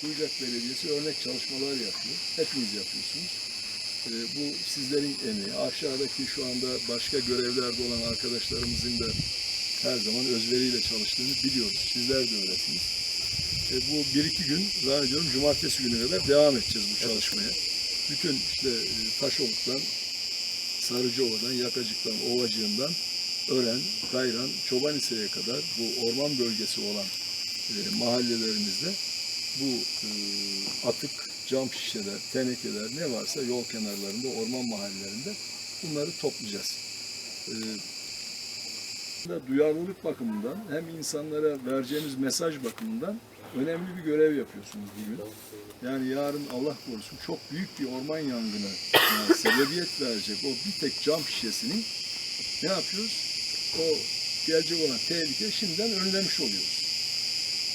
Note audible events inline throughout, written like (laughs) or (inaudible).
Kuyucak Belediyesi örnek çalışmalar yapıyor. Hepiniz yapıyorsunuz. Ee, bu sizlerin emeği. Aşağıdaki şu anda başka görevlerde olan arkadaşlarımızın da her zaman özveriyle çalıştığını biliyoruz. Sizler de öylesiniz. Ee, bu bir iki gün zannediyorum cumartesi günü kadar devam edeceğiz bu çalışmaya. Bütün işte e, Taşoluk'tan, Sarıcıova'dan, Yakacık'tan, Ovacığı'ndan, Ören, Kayran, Çobanise'ye kadar bu orman bölgesi olan e, mahallelerimizde bu e, atık, cam şişeler, tenekeler ne varsa yol kenarlarında, orman mahallelerinde bunları toplayacağız. E, duyarlılık bakımından hem insanlara vereceğimiz mesaj bakımından önemli bir görev yapıyorsunuz bugün. Yani yarın Allah korusun çok büyük bir orman yangını (laughs) sebebiyet verecek o bir tek cam şişesinin ne yapıyoruz? O gelecek olan tehlike şimdiden önlemiş oluyoruz.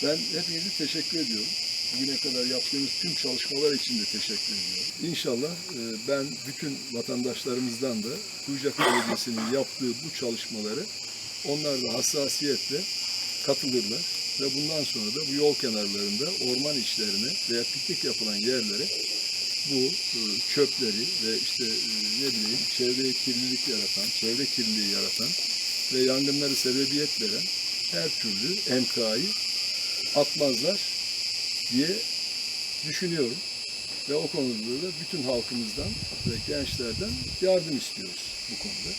Ben hepinize teşekkür ediyorum. Bugüne kadar yaptığınız tüm çalışmalar için de teşekkür ediyorum. İnşallah e, ben bütün vatandaşlarımızdan da Kuyucak Belediyesi'nin yaptığı bu çalışmaları onlar da hassasiyetle katılırlar ve bundan sonra da bu yol kenarlarında orman işlerine veya piknik yapılan yerlere bu e, çöpleri ve işte e, ne bileyim çevreye kirlilik yaratan, çevre kirliliği yaratan ve yangınları sebebiyet veren her türlü emkayı atmazlar diye düşünüyorum. Ve o konuda da bütün halkımızdan ve gençlerden yardım istiyoruz bu konuda.